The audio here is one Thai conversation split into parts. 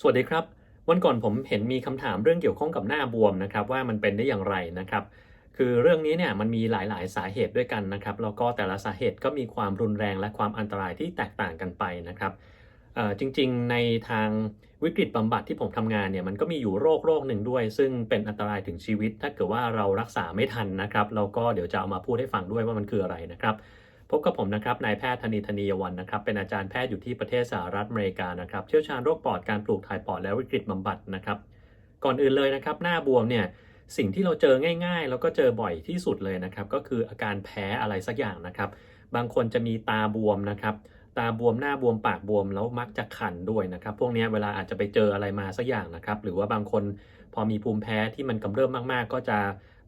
สวัสดีครับ วันก่อนผมเห็นมีคำถามเรื่องเกี่ยวข้องกับหน้าบวมนะครับ ว่ามันเป็นได้อย่างไรนะครับ คือเรื่องนี้เนี่ยมันมีหลาย ๆ สาเหตุด้วยกันนะครับแล้วก็แต่ละสาเหตุก็มีความรุนแรงและความอันตรายที่แตกต่างกันไปนะครับจริง ๆ ในทางวิกฤตบำบัดที่ผมทำงานเนี่ยมันก็มีอยู่โรคโรคหนึ่งด้วย ซึ่งเป็นอันตรายถึงชีวิต ถ้าเกิดว่าเรารักษาไม่ทันนะครับแล้วก็เดี๋ยวจะเอามาพูดให้ฟังด้วยว่ามันคืออะไรนะครับ พบกับผมนะครับนายแพทย์ธนิธนียวันนะครับเป็นอาจารย์แพทย์อยู่ที่ประเทศสหรัฐอเมริกานะครับเชี่ยวชาญโรคปอดการปลูกถ่ายปอดและวิกฤตบำบัดนะครับก่อนอื่นเลยนะครับหน้าบวมเนี่ยสิ่งที่เราเจอง่าย ๆ แล้วก็เจอบ่อยที่สุดเลยนะครับก็คืออาการแพ้อะไรสักอย่างนะครับบางคนจะมีตาบวมนะครับตาบวมหน้าบวมปากบวมแล้วมักจะขันด้วยนะครับพวกนี้เวลาอาจจะไปเจออะไรมาสักอย่างนะครับหรือว่าบางคนพอมีภูมิแพ้ที่มันกำเริบมากๆ ก็จะ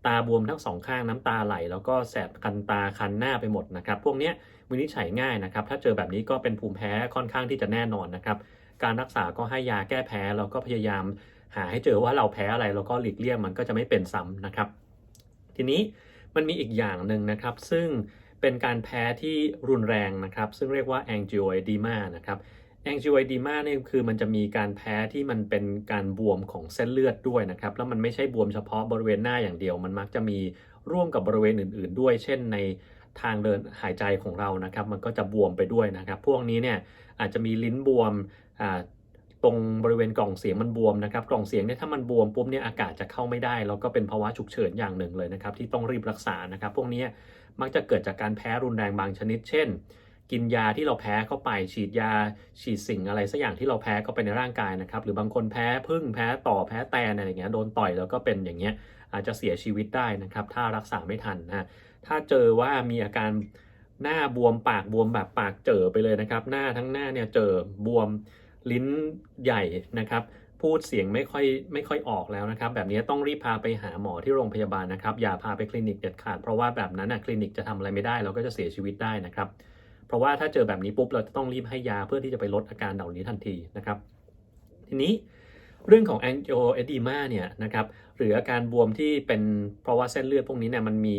ตาบวมทั้งสองข้างน้ำตาไหล แล้วก็แสบคันตาคันหน้าไปหมดนะครับ พวกนี้วินิจฉัยง่ายนะครับ ถ้าเจอแบบนี้ก็เป็นภูมิแพ้ค่อนข้างที่จะแน่นอนนะครับ การรักษาก็ให้ยาแก้แพ้แล้วก็พยายามหาให้เจอว่าเราแพ้อะไรแล้วก็หลีกเลี่ยงมันก็จะไม่เป็นซ้ำนะครับ ทีนี้มันมีอีกอย่างหนึ่งนะครับ ซึ่งเป็นการแพ้ที่รุนแรงนะครับ ซึ่งเรียกว่า angioedema นะครับ angioedema เนี่ยคือมันจะมีการแพ้ที่มันเป็นการบวมของเส้นเลือดด้วยนะครับ แล้วมันไม่ใช่บวมเฉพาะบริเวณหน้าอย่างเดียว มันมักจะมีร่วมกับบริเวณอื่น ๆ ด้วย เช่นในทางเดินหายใจของเรานะครับ มันก็จะบวมไปด้วยนะครับ พวกนี้เนี่ยอาจจะมีลิ้นบวมตรงบริเวณกล่องเสียงมันบวมนะครับ กล่องเสียงเนี่ยถ้ามันบวมปุ๊บเนี่ยอากาศจะเข้าไม่ได้ แล้วก็เป็นภาวะฉุกเฉินอย่างหนึ่งเลยนะครับ ที่ต้องรีบรักษานะครับ พวกนี้มักจะเกิดจากการแพ้รุนแรงบางชนิด เช่น กินยาที่เราแพ้เข้าไป ฉีดยาฉีดสิ่งอะไรสักอย่างที่เราแพ้เข้าไปในร่างกายนะครับหรือบางคนแพ้พึ่งแพ้ต่อแพ้แตนอะไรอย่างเงี้ยโดนต่อยแล้วก็เป็นอย่างเงี้ยอาจจะเสียชีวิตได้นะครับ ถ้ารักษาไม่ทันนะถ้าเจอว่ามีอาการหน้าบวมปากบวมแบบปากเจอไปเลยนะครับ หน้าทั้งหน้าเนี่ยเจอบวมลิ้นใหญ่นะครับพูดเสียงไม่ค่อยไม่ค่อยออกแล้วนะครับ แบบนี้ต้องรีบพาไปหาหมอที่โรงพยาบาลนะครับ อย่าพาไปคลินิกเด็ดขาดเพราะว่าแบบนั้นนะคลินิกจะทำอะไรไม่ได้เราก็จะเสียชีวิตได้นะครับ เพราะว่าถ้าเจอแบบนี้ปุ๊บเราจะต้องรีบให้ยาเพื่อที่จะไปลดอาการเหล่านี้ทันทีนะครับ ทีนี้เรื่องของ angioedema เนี่ยนะครับหรืออาการบวมที่เป็นเพราะว่าเส้นเลือดพวกนี้เนี่ยมันมี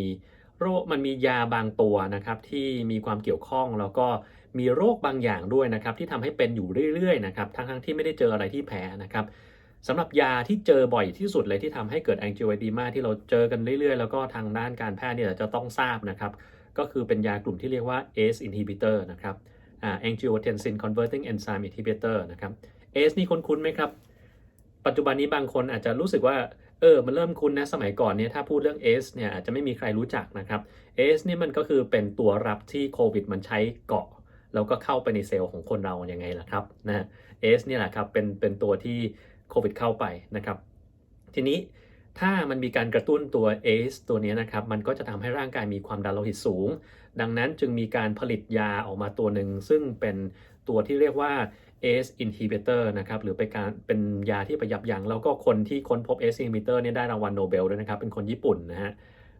โรคมันมียาบางตัวนะครับที่มีความเกี่ยวข้องแล้วก็มีโรคบางอย่างด้วยนะครับที่ทำให้เป็นอยู่เรื่อยๆนะครับทั้งๆที่ไม่ได้เจออะไรที่แพ้นะครับสำหรับยาที่เจอบ่อยที่สุดเลยที่ทำให้เกิด angioedema ที่เราเจอกันเรื่อยๆ แล้วก็ทางด้านการแพทย์เนี่ยจะต้องทราบนะครับ ก็คือเป็นยากลุ่มที่เรียกว่า ACE inhibitor นะครับ angiotensin converting enzyme inhibitor นะครับ ACE นี่คุ้นๆไหมครับ ปัจจุบันนี้บางคนอาจจะรู้สึกว่าเออ มันเริ่มคุ้นนะ สมัยก่อนเนี่ยถ้าพูดเรื่อง ACE เนี่ยอาจจะไม่มีใครรู้จักนะครับ ACE นี่มันก็คือเป็นตัวรับที่โควิดมันใช้เกาะ แล้วก็เข้าไปในเซลล์ของคนเรายังไงล่ะครับนะ ACE เนี่ยแหละครับเป็นเป็นตัวที่โควิดเข้าไปนะครับ ทีนี้ ถ้ามันมีการกระตุ้นตัว ACE ตัวนี้นะครับ มันก็จะทำให้ร่างกายมีความดันโลหิตสูง ดังนั้นจึงมีการผลิตยาออกมาตัวหนึ่ง ซึ่งเป็นตัวที่เรียกว่า ACE inhibitor นะครับ หรือเป็นการเป็นยาที่ประยับยั้ง แล้วก็คนที่ค้นพบ ACE inhibitor เนี่ยได้รางวัลโนเบลด้วยนะครับ เป็นคนญี่ปุ่นนะฮะ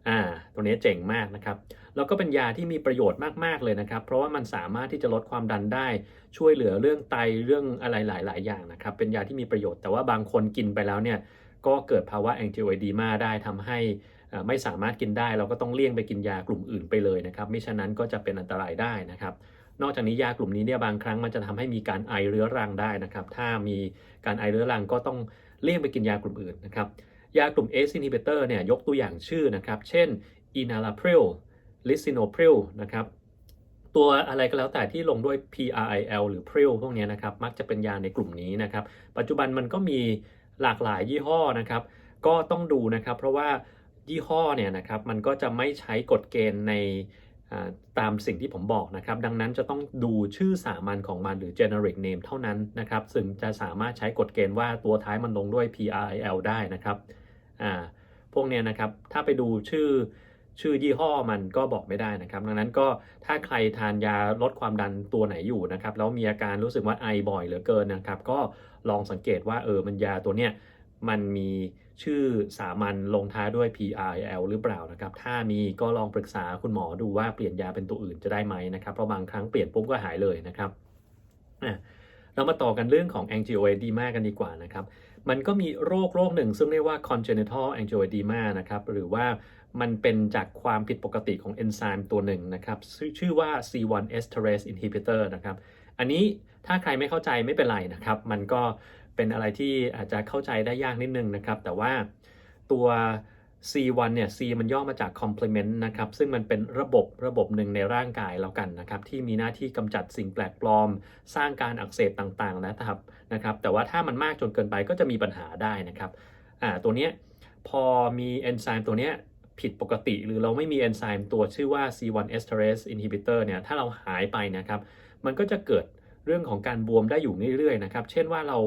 อ่า ตัวนี้เจ๋งมากนะครับ แล้วก็เป็นยาที่มีประโยชน์มาก ๆ เลยนะครับ เพราะว่ามันสามารถที่จะลดความดันได้ ช่วยเหลือเรื่องไต เรื่องอะไรหลาย ๆ อย่างนะครับ เป็นยาที่มีประโยชน์ แต่ว่าบางคนกินไปแล้วเนี่ย ก็เกิดภาวะ angioedema ได้ทำให้ไม่สามารถกินได้ เราก็ต้องเลี่ยงไปกินยากลุ่มอื่นไปเลยนะครับไม่ฉะนั้นก็จะเป็นอันตรายได้นะครับนอกจากนี้ยากลุ่มนี้เนี่ยบางครั้งมันจะทำให้มีการไอเรื้อรังได้นะครับ ถ้ามีการไอเรื้อรังก็ต้องเลี่ยงไปกินยากลุ่มอื่นนะครับ ยากลุ่ม ACE inhibitor เนี่ยยกตัวอย่างชื่อนะครับ เช่น enalapril lisinopril นะครับ ตัวอะไรก็แล้วแต่ที่ลงด้วย PRIL หรือ pril พวกนี้นะครับ มักจะเป็นยาในกลุ่มนี้นะครับ ปัจจุบันมันก็มี หลากหลายยี่ห้อนะครับ ก็ต้องดูนะครับ เพราะว่ายี่ห้อเนี่ยนะครับมันก็จะไม่ใช้กฎเกณฑ์ในตามสิ่งที่ผมบอกนะครับ ดังนั้นจะต้องดูชื่อสามัญของมันหรือ generic name เท่านั้นนะครับซึ่งจะสามารถใช้กฎเกณฑ์ว่าตัวท้ายมันลงด้วย PRIL ได้นะครับพวกเนี้ยนะครับถ้าไปดูชื่อชื่อยี่ห้อมันก็บอกไม่ได้นะครับ ดังนั้นก็ถ้าใครทานยาลดความดันตัวไหนอยู่นะครับแล้วมีอาการรู้สึกว่าไอบ่อยเหลือเกินนะครับ ก็ ลองสังเกตว่าเออมันยาตัวเนี้ยมันมีชื่อสามัญลงท้ายด้วย PRL หรือเปล่านะครับ ถ้ามีก็ลองปรึกษาคุณหมอดูว่าเปลี่ยนยาเป็นตัวอื่นจะได้ไหมนะครับ เพราะบางครั้งเปลี่ยนปุ๊บก็หายเลยนะครับ เรามาต่อกันเรื่องของ angioedema กันดีกว่านะครับ มันก็มีโรคโรคหนึ่ง ซึ่งเรียกว่า congenital angioedema นะครับ หรือว่ามันเป็นจากความผิดปกติของเอนไซม์ตัวหนึ่งนะครับ ชื่อว่า C1 esterase inhibitor นะครับ อันนี้ ถ้าใครไม่เข้าใจไม่เป็นไรนะครับ มันก็เป็นอะไรที่อาจจะเข้าใจได้ยากนิดนึงนะครับ แต่ว่าตัว C1 เนี่ย C มันย่อมาจาก complement นะครับ ซึ่งมันเป็นระบบระบบหนึ่งในร่างกายแล้วกันนะครับ ที่มีหน้าที่กำจัดสิ่งแปลกปลอม สร้างการอักเสบต่างๆนะครับนะครับ แต่ว่าถ้ามันมากจนเกินไปก็จะมีปัญหาได้นะครับอ่าตัวเนี้ยพอมีเอนไซม์ตัวเนี้ยผิดปกติ หรือเราไม่มีเอนไซม์ตัวชื่อว่า C1 esterase inhibitor เนี่ย ถ้าเราหายไปนะครับ มันก็จะเกิด เรื่องของการบวมได้อยู่เรื่อยๆนะครับ เช่นว่าเรา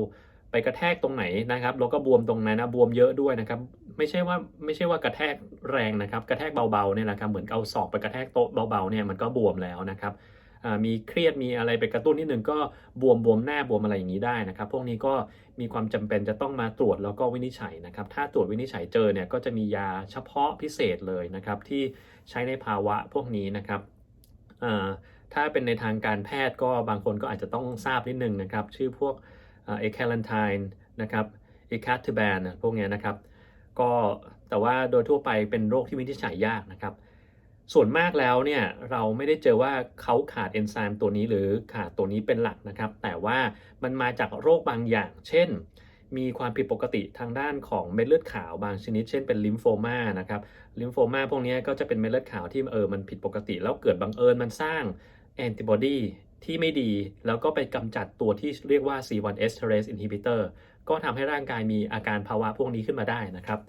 ไปกระแทกตรงไหนนะครับแล้วก็บวมตรงนั้นนะบวมเยอะด้วยนะครับ ไม่ใช่ว่าไม่ใช่ว่ากระแทกแรงนะครับ กระแทกเบาๆเนี่ยแหละครับเหมือนเอาศอกไปกระแทกโต๊ะเบาๆเนี่ยมันก็บวมแล้วนะครับมีเครียดมีอะไรไปกระตุ้นนิดนึงก็บวมบวมหน้าบวมอะไรอย่างนี้ได้นะครับ พวกนี้ก็มีความจำเป็นจะต้องมาตรวจแล้วก็วินิจฉัยนะครับ ถ้าตรวจวินิจฉัยเจอเนี่ยก็จะมียาเฉพาะพิเศษเลยนะครับ ที่ใช้ในภาวะพวกนี้นะครับอ่า ถ้าเป็นในทางการแพทย์ก็บางคนก็อาจจะต้องทราบนิดนึงนะครับ ชื่อพวกเอแคลันไทน์นะครับเอคาทแบนพวกนี้นะครับ ก็แต่ว่าโดยทั่วไปเป็นโรคที่วินิจฉัยยากนะครับ ส่วนมากแล้วเนี่ยเราไม่ได้เจอว่าเขาขาดเอนไซม์ตัวนี้หรือขาดตัวนี้เป็นหลักนะครับ แต่ว่ามันมาจากโรคบางอย่าง เช่น มีความผิดปกติทางด้านของเม็ดเลือดขาวบางชนิด เช่นเป็นลิมโฟมานะครับลิมโฟมาพวกนี้ก็จะเป็นเม็ดเลือดขาวที่เออมันผิดปกติ แล้วเกิดบังเอิญมันสร้าง แอนติบอดีที่ไม่ดี แล้วก็ไปกำจัดตัวที่เรียกว่า C1 esterase inhibitor ก็ทำให้ร่างกายมีอาการภาวะพวกนี้ขึ้นมาได้นะครับ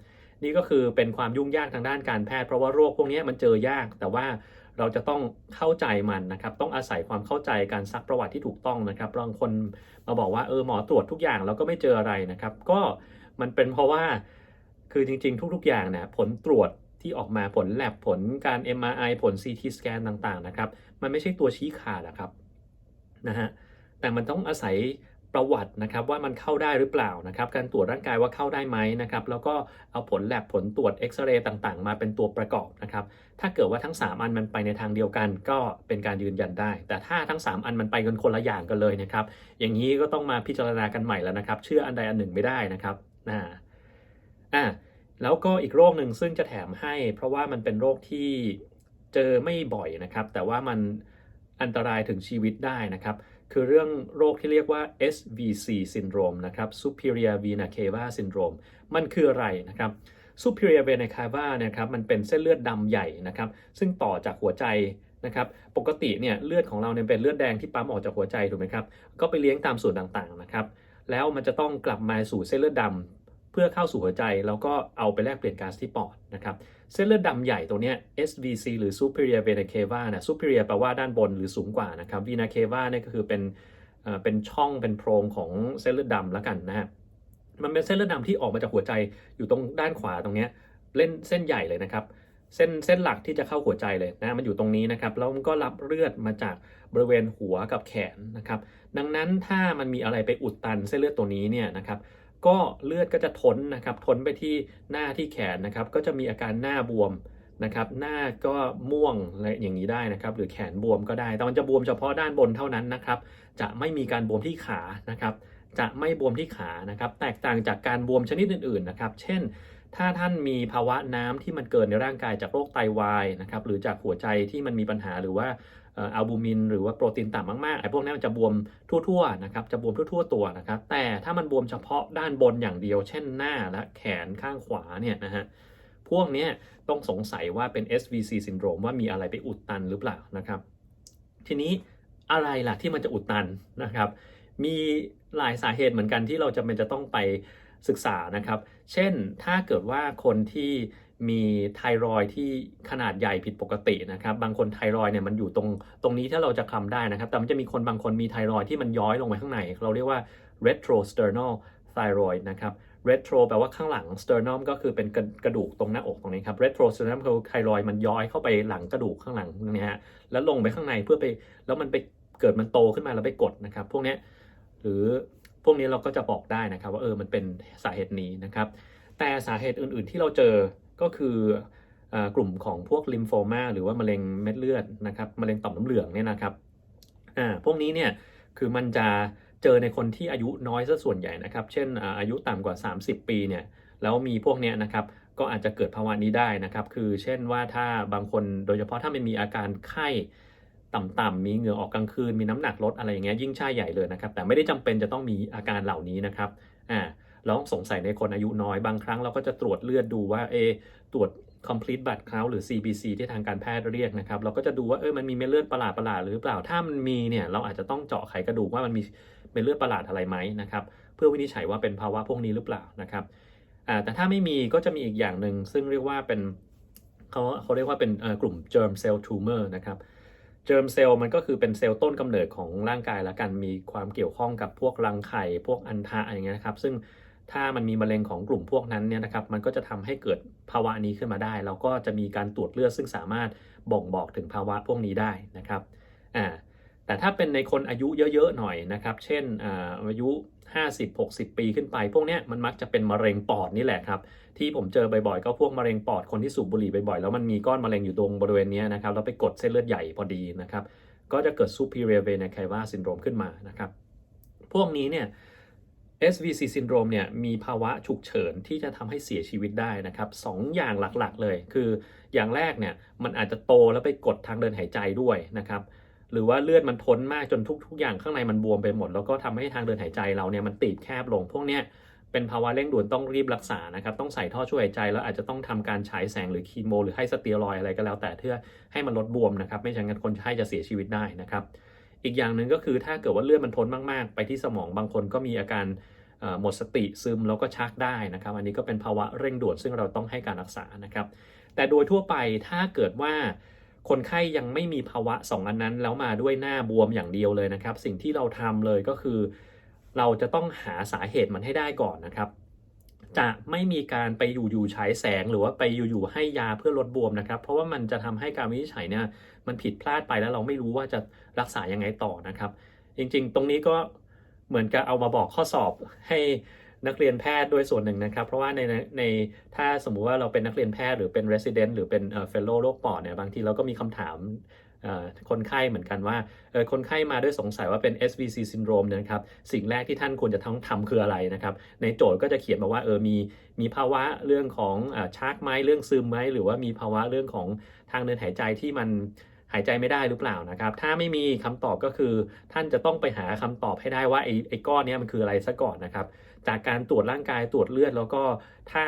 นี่ก็คือเป็นความยุ่งยากทางด้านการแพทย์ เพราะว่าโรคพวกนี้มันเจอยาก แต่ว่าเราจะต้องเข้าใจมันนะครับ ต้องอาศัยความเข้าใจการซักประวัติที่ถูกต้องนะครับบางคนมาบอกว่าเออหมอตรวจทุกอย่างแล้วก็ไม่เจออะไรนะครับ ก็มันเป็นเพราะว่าคือจริงๆ ทุกๆอย่างเนี่ยผลตรวจ ที่ออกมาผลแลบผลการ MRI ผล CT สแกนต่างๆนะครับ มันไม่ใช่ตัวชี้ขาดนะครับนะฮะแต่มันต้องอาศัยประวัตินะครับว่ามันเข้าได้หรือเปล่านะครับการตรวจร่างกายว่าเข้าได้ไหมนะครับแล้วก็เอาผลแลบผลตรวจเอ็กซเรย์ต่างๆ มาเป็นตัวประกอบนะครับถ้าเกิดว่าทั้ง 3 อันมันไปในทางเดียวกัน ก็เป็นการยืนยันได้ แต่ถ้าทั้ง 3 อันมันไปกันคนละอย่างกันเลยนะครับอย่างนี้ก็ต้องมาพิจารณากันใหม่แล้วนะครับ เชื่ออันใดอันหนึ่งไม่ได้นะครับอ่าอ่า แล้วก็อีกโรคหนึ่งซึ่งจะแถมให้ เพราะว่ามันเป็นโรคที่เจอไม่บ่อยนะครับ แต่ว่ามันอันตรายถึงชีวิตได้นะครับ คือเรื่องโรคที่เรียกว่า SVC syndrome นะครับ superior vena cava syndrome มันคืออะไรนะครับ superior vena cava นะครับมันเป็นเส้นเลือดดำใหญ่นะครับ ซึ่งต่อจากหัวใจนะครับปกติเนี่ยเลือดของเราเนี่ยเป็นเลือดแดงที่ปั๊มออกจากหัวใจถูกไหมครับ ก็ไปเลี้ยงตามส่วนต่างๆนะครับ แล้วมันจะต้องกลับมาสู่เส้นเลือดดำ พื่อเข้าสู่หัวใจ แล้วก็เอาไปแลกเปลี่ยนก๊าซที่ปอดนะครับเส้นเลือดดำใหญ่ตัวนี้ SVC หรือ superior vena cava นะ superior แปลว่าด้านบนหรือสูงกว่านะครับ vena cava เนี่ยก็คือเป็นเป็นช่องเป็นโพรงของเส้นเลือดดำแล้วกันนะฮะมันเป็นเส้นเลือดดำที่ออกมาจากหัวใจอยู่ตรงด้านขวาตรงนี้เล่นเส้นใหญ่เลยนะครับเส้นเส้นหลักที่จะเข้าหัวใจเลยนะมันอยู่ตรงนี้นะครับแล้วมันก็รับเลือดมาจากบริเวณหัวกับแขนนะครับ ดังนั้นถ้ามันมีอะไรไปอุดตันเส้นเลือดตัวนี้เนี่ยนะครับ ก็เลือดก็จะทนนะครับทนไปที่หน้าที่แขนนะครับ ก็จะมีอาการหน้าบวมนะครับ หน้าก็ม่วงอะไรอย่างนี้ได้นะครับ หรือแขนบวมก็ได้ แต่มันจะบวมเฉพาะด้านบนเท่านั้นนะครับ จะไม่มีการบวมที่ขานะครับ จะไม่บวมที่ขานะครับ แตกต่างจากการบวมชนิดอื่นๆนะครับ เช่น ถ้าท่านมีภาวะน้ำที่มันเกินในร่างกายจากโรคไตวายนะครับ หรือจากหัวใจที่มันมีปัญหาหรือว่า อัลบูมิน หรือว่าโปรตีนต่ำมากๆไอ้พวกนี้มันจะบวมทั่วๆนะครับจะบวมทั่วๆตัวนะครับแต่ถ้ามันบวมเฉพาะด้านบนอย่างเดียว เช่นหน้าและแขนข้างขวาเนี่ยนะฮะพวกนี้ต้องสงสัยว่าเป็น SVC syndrome ว่ามีอะไรไปอุดตันหรือเปล่านะครับ ทีนี้อะไรล่ะที่มันจะอุดตันนะครับ มีหลายสาเหตุเหมือนกันที่เราจะเป็นจะต้องไปศึกษานะครับ เช่นถ้าเกิดว่าคนที่ มีไทรอยที่ขนาดใหญ่ผิดปกตินะครับ บางคนไทรอยเนี่ยมันอยู่ตรงตรงนี้ถ้าเราจะคลำได้นะครับ แต่มันจะมีคนบางคนมีไทรอยที่มันย้อยลงไปข้างใน เราเรียกว่า retrosternal thyroid นะครับ retro แปลว่าข้างหลัง sternum ก็คือเป็นกระกระดูกตรงหน้าอกตรงนี้ครับ retrosternum คือไทรอยมันย้อยเข้าไปหลังกระดูกข้างหลังนี่ฮะแล้วลงไปข้างในเพื่อไปแล้วมันไปเกิดมันโตขึ้นมาแล้วไปกดนะครับ พวกนี้หรือพวกนี้เราก็จะบอกได้นะครับว่าเออมันเป็นสาเหตุนี้นะครับ แต่สาเหตุอื่นๆที่เราเจอ ก็คืออกลุ่มของพวกลิมโฟมาหรือว่ามะเร็งเม็ดเลือดนะครับมะเร็งต่อมน้ำเหลืองเนี่ยนะครับอ่าพวกนี้เนี่ยคือมันจะเจอในคนที่อายุน้อยซะส่วนใหญ่นะครับ เช่นอายุต่ำกว่า 30 ปีเนี่ยแล้วมีพวกเนี้ยนะครับก็อาจจะเกิดภาวะนี้ได้นะครับ คือเช่นว่าถ้าบางคนโดยเฉพาะถ้ามันมีอาการไข้ต่ำๆมีเหงื่อออกกลางคืน มีน้ำหนักลดอะไรอย่างเงี้ยยิ่งใช่ใหญ่เลยนะครับ แต่ไม่ได้จำเป็นจะต้องมีอาการเหล่านี้นะครับอ่า เราต้องสงสัยในคนอายุน้อยบางครั้งเราก็จะตรวจเลือดดูว่าเอตรวจ complete blood count หรือ CBC ที่ทางการแพทย์เรียกนะครับ เราก็จะดูว่าเออมันมีเม็ดเลือดประหลาดประหลาดหรือเปล่าถ้ามันมีเนี่ยเราอาจจะต้องเจาะไขกระดูกว่ามันมีเม็ดเลือดประหลาดอะไรไหมนะครับเพื่อวินิจฉัยว่าเป็นภาวะพวกนี้หรือเปล่านะครับแต่ถ้าไม่มีก็จะมีอีกอย่างหนึ่งซึ่งเรียกว่าเป็นเขาเขาเรียกว่าเป็นกลุ่ม germ cell tumor นะครับเจอร์มเซลล์มันก็คือเป็นเซลล์ต้นกำเนิดของร่างกายและกันมีความเกี่ยวข้องกับพวกรังไข่พวกอันทะอะไรเงี้ยนะครับ ซึ่ง ถ้ามันมีมะเร็งของกลุ่มพวกนั้นเนี่ยนะครับ มันก็จะทำให้เกิดภาวะนี้ขึ้นมาได้แล้วก็จะมีการตรวจเลือดซึ่งสามารถบ่งบอกถึงภาวะพวกนี้ได้นะครับอ่าแต่ถ้าเป็นในคนอายุเยอะๆหน่อยนะครับ เช่นอ่าอายุ 50-60 ปีขึ้นไป พวกนี้มันมักจะเป็นมะเร็งปอดนี่แหละครับ ที่ผมเจอบ่อยๆ ก็พวกมะเร็งปอดคนที่สูบบุหรี่บ่อยๆ แล้วมันมีก้อนมะเร็งอยู่ตรงบริเวณนี้นะครับ แล้วไปกดเส้นเลือดใหญ่พอดีนะครับ ก็จะเกิด superior vena cava syndrome ขึ้นมานะครับ พวกนี้เนี่ย SVC syndrome เนี่ยมีภาวะฉุกเฉินที่จะทำให้เสียชีวิตได้นะครับสองอย่างหลักๆเลย คืออย่างแรกเนี่ยมันอาจจะโตแล้วไปกดทางเดินหายใจด้วยนะครับหรือว่าเลือดมันท้นมากจนทุก ๆ อย่างข้างในมันบวมไปหมด แล้วก็ทำให้ทางเดินหายใจเราเนี่ยมันตีบแคบลง พวกเนี้ยเป็นภาวะเร่งด่วนต้องรีบรักษานะครับต้องใส่ท่อช่วยหายใจ แล้วอาจจะต้องทำการฉายแสงหรือคีโม หรือให้สเตียรอยอะไรก็แล้วแต่เพื่อให้มันลดบวมนะครับไม่ฉะนั้นคนไข้จะเสียชีวิตได้นะครับ อีกอย่างหนึ่งก็คือถ้าเกิดว่าเลือดมันท้นมากๆ ไปที่สมองบางคนก็มีอาการหมดสติซึมแล้วก็ชักได้นะครับ อันนี้ก็เป็นภาวะเร่งด่วนซึ่งเราต้องให้การรักษานะครับ แต่โดยทั่วไปถ้าเกิดว่าคนไข้ยังไม่มีภาวะสองอันนั้น แล้วมาด้วยหน้าบวมอย่างเดียวเลยนะครับ สิ่งที่เราทำเลยก็คือ เราจะต้องหาสาเหตุมันให้ได้ก่อนนะครับ จะไม่มีการไปอยู่ๆฉายแสง หรือว่าไปอยู่ๆให้ยาเพื่อลดบวมนะครับ เพราะว่ามันจะทำให้การวินิจฉัยเนี่ยมันผิดพลาดไปแล้วเราไม่รู้ว่าจะรักษายังไงต่อนะครับ จริงๆ ตรงนี้ก็เหมือนกับเอามาบอกข้อสอบให้นักเรียนแพทย์ด้วยส่วนหนึ่งนะครับ เพราะว่าในในถ้าสมมุติว่าเราเป็นนักเรียนแพทย์หรือเป็น resident หรือเป็นเฟลโลโรคปอดเนี่ยบางทีเราก็มีคำถาม คนไข้เหมือนกันว่าคนไข้มาด้วยสงสัยว่าเป็น SVC syndrome นะครับ สิ่งแรกที่ท่านควรจะต้องทำคืออะไรนะครับ ในโจทย์ก็จะเขียนมาว่าเออมีมีภาวะเรื่องของอชักไหมเรื่องซึมไหมหรือว่ามีภาวะเรื่องของทางเดินหายใจที่มัน หายใจไม่ได้หรือเปล่านะครับ ถ้าไม่มีคำตอบก็คือ ท่านจะต้องไปหาคำตอบให้ได้ว่าไอ้ไอ้ก้อนนี้มันคืออะไรซะก่อนนะครับ จากการตรวจร่างกายตรวจเลือด แล้วก็ถ้า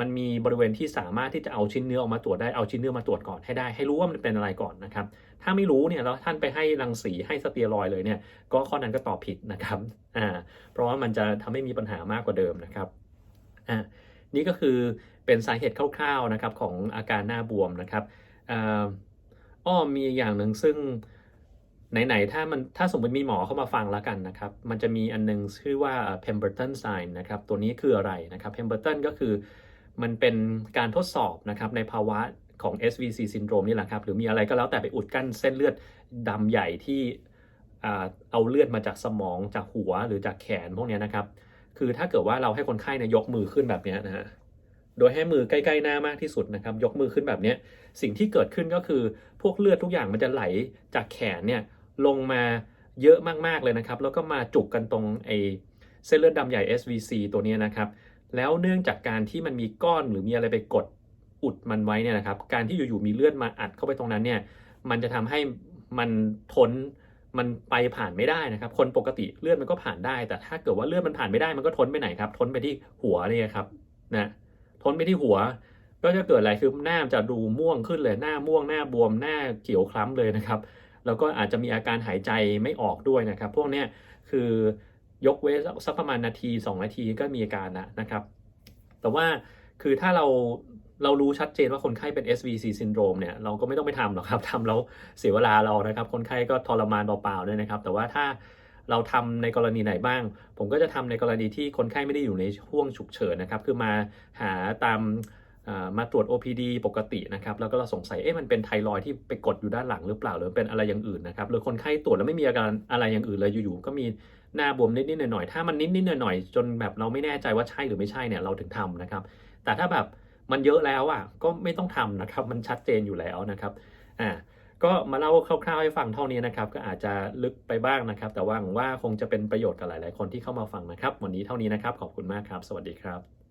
มันมีบริเวณที่สามารถที่จะเอาชิ้นเนื้อออกมาตรวจได้เอาชิ้นเนื้อมาตรวจก่อนให้ได้ ให้รู้ว่ามันเป็นอะไรก่อนนะครับ ถ้าไม่รู้เนี่ยแล้วท่านไปให้รังสีให้สเตียรอยเลยเนี่ยก็ข้อนั้นก็ตอบผิดนะครับอ่าเพราะว่ามันจะทำให้มีปัญหามากกว่าเดิมนะครับอ่านี่ก็คือเป็นสาเหตุคร่าวๆนะครับของอาการหน้าบวมนะครับอ่า อ้อมีอย่างหนึ่งซึ่งไหนๆถ้ามันถ้าสมมติมีหมอเข้ามาฟังแล้วกันนะครับ มันจะมีอันนึงชื่อว่า Pemberton sign นะครับ ตัวนี้คืออะไรนะครับ Pemberton ก็คือมันเป็นการทดสอบนะครับในภาวะของ SVC syndrome นี่แหละครับ หรือมีอะไรก็แล้วแต่ไปอุดกั้นเส้นเลือดดำใหญ่ที่เอาเลือดมาจากสมองจากหัวหรือจากแขนพวกนี้นะครับ คือถ้าเกิดว่าเราให้คนไข้นยกมือขึ้นแบบนี้นะฮะ โดยให้มือใกล้ๆหน้ามากที่สุดนะครับ ยกมือขึ้นแบบนี้สิ่งที่เกิดขึ้นก็คือ พวกเลือดทุกอย่างมันจะไหลจากแขนเนี่ยลงมาเยอะมากๆเลยนะครับ แล้วก็มาจุกกันตรงไอเส้นเลือดดำใหญ่ SVC ตัวนี้นะครับ แล้วเนื่องจากการที่มันมีก้อนหรือมีอะไรไปกดอุดมันไว้เนี่ยนะครับ การที่อยู่ๆมีเลือดมาอัดเข้าไปตรงนั้นเนี่ย มันจะทำให้มันทนมันไปผ่านไม่ได้นะครับ คนปกติเลือดมันก็ผ่านได้ แต่ถ้าเกิดว่าเลือดมันผ่านไม่ได้มันก็ทนไปไหนครับ ทนไปที่หัวเนี่ยครับนะ ทนไปที่หัว ก็จะเกิดอะไรคือหน้าจะดูม่วงขึ้นเลยหน้าม่วงหน้าบวมหน้าเขียวคล้ำเลยนะครับ แล้วก็อาจจะมีอาการหายใจไม่ออกด้วยนะครับ พวกเนี้ยคือยกเว้นสักประมาณนาที 2 นาทีก็มีอาการแล้วนะครับ แต่ว่าคือถ้าเราเรารู้ชัดเจนว่าคนไข้เป็น SVC syndrome เนี่ยเราก็ไม่ต้องไปทำหรอกครับทำแล้วเสียเวลาเรานะครับ คนไข้ก็ทรมานเปล่าๆด้วยนะครับ แต่ว่าถ้า เราทำในกรณีไหนบ้าง ผมก็จะทำในกรณีที่คนไข้ไม่ได้อยู่ในช่วงฉุกเฉินนะครับ คือมาหาตามมาตรวจ OPD ปกตินะครับ แล้วก็เราสงสัย เอ๊ะมันเป็นไทรอยที่ไปกดอยู่ด้านหลังหรือเปล่า หรือเป็นอะไรอย่างอื่นนะครับ หรือคนไข้ตรวจแล้วไม่มีอาการอะไรอย่างอื่นเลย อยู่ๆ ก็มีหน้าบวมนิดๆ หน่อยๆ ถ้ามันนิดๆ หน่อยๆ จนแบบเราไม่แน่ใจว่าใช่หรือไม่ใช่เนี่ย เราถึงทำนะครับ แต่ถ้าแบบมันเยอะแล้วอะ ก็ไม่ต้องทำนะครับ มันชัดเจนอยู่แล้วนะครับ อ่า ก็มาเล่าคร่าวๆให้ฟังเท่านี้นะครับ ก็อาจจะลึกไปบ้างนะครับ แต่ว่าหวังว่าคงจะเป็นประโยชน์กับหลาย ๆ คนที่เข้ามาฟังนะครับ วันนี้เท่านี้นะครับ ขอบคุณมากครับ สวัสดีครับ